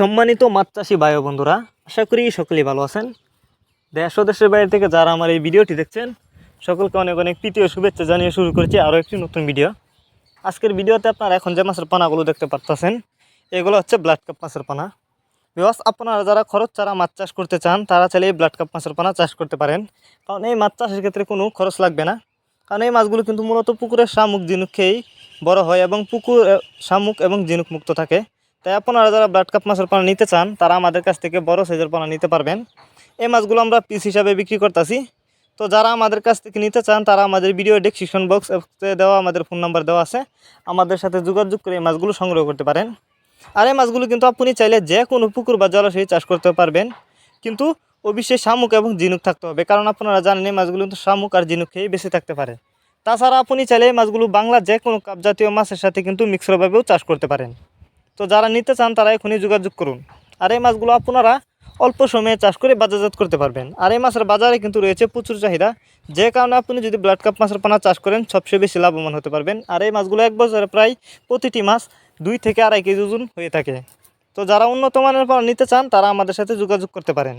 সম্মানিত মাছ চাষি ভাই বন্ধুরা, আশা করি সকলেই ভালো আছেন। দেশ ও দেশের বাইরে থেকে যারা আমার এই ভিডিওটি দেখছেন, সকলকে অনেক অনেক প্রীতি শুভেচ্ছা জানিয়ে শুরু করেছি আরও একটি নতুন ভিডিও। আজকের ভিডিওতে আপনারা এখন যে মাছের পানাগুলো দেখতে পারতেছেন, এগুলো হচ্ছে ব্লাড কাপ মাছের পানা। বিকজ আপনারা যারা খরচ ছাড়া মাছ চাষ করতে চান, তারা চাইলে এই ব্লাড কাপ মাছের পানা চাষ করতে পারেন। কারণ এই মাছ চাষের ক্ষেত্রে কোনো খরচ লাগবে না। কারণ এই মাছগুলো কিন্তু মূলত পুকুরের শামুক, ঝিনুক খেয়েই বড় হয় এবং পুকুর শামুক এবং ঝিনুক মুক্ত থাকে। তাই আপনারা যারা ব্লাড কাপ মাছের পানা নিতে চান, তারা আমাদের কাছ থেকে বড় সাইজের পানা নিতে পারবেন। এই মাছগুলো আমরা পিস হিসাবে বিক্রি করতেছি। তো যারা আমাদের কাছ থেকে নিতে চান, তারা আমাদের ভিডিও ডেসক্রিপশন বক্স দেওয়া আমাদের ফোন নাম্বার দেওয়া আছে। আমাদের সাথে যোগাযোগ করে এই মাছগুলো সংগ্রহ করতে পারেন। আর এই মাছগুলো কিন্তু আপনি চাইলে যে কোনো পুকুর বা জলাশয়ে চাষ করতে পারবেন। কিন্তু অবশ্যই শামুক এবং ঝিনুক থাকতে হবে, কারণ আপনারা জানেন এই মাছগুলো কিন্তু শামুক আর ঝিনুক খেয়ে বেঁচে থাকতে পারে। তাছাড়া আপনি চাইলে এই মাছগুলো বাংলা যে কোনো কাপ জাতীয় মাছের সাথে কিন্তু মিক্সরভাবেও চাষ করতে পারেন। তো যারা নিতে চান তারা এখনই যোগাযোগ করুন। আর এই মাছগুলো আপনারা অল্প সময়ে চাষ করে বাজারজাত করতে পারবেন। আর এই মাছের বাজারে কিন্তু রয়েছে প্রচুর চাহিদা। যে কারণে আপনি যদি ব্লাড কাপ মাছের পানা চাষ করেন, সবচেয়ে বেশি লাভবান হতে পারবেন। আর এই মাছগুলো এক বছরে প্রায় প্রতিটি মাছ দুই থেকে আড়াই কেজি ওজন হয়ে থাকে। তো যারা উন্নত মানের পানা নিতে চান, তারা আমাদের সাথে যোগাযোগ করতে পারেন।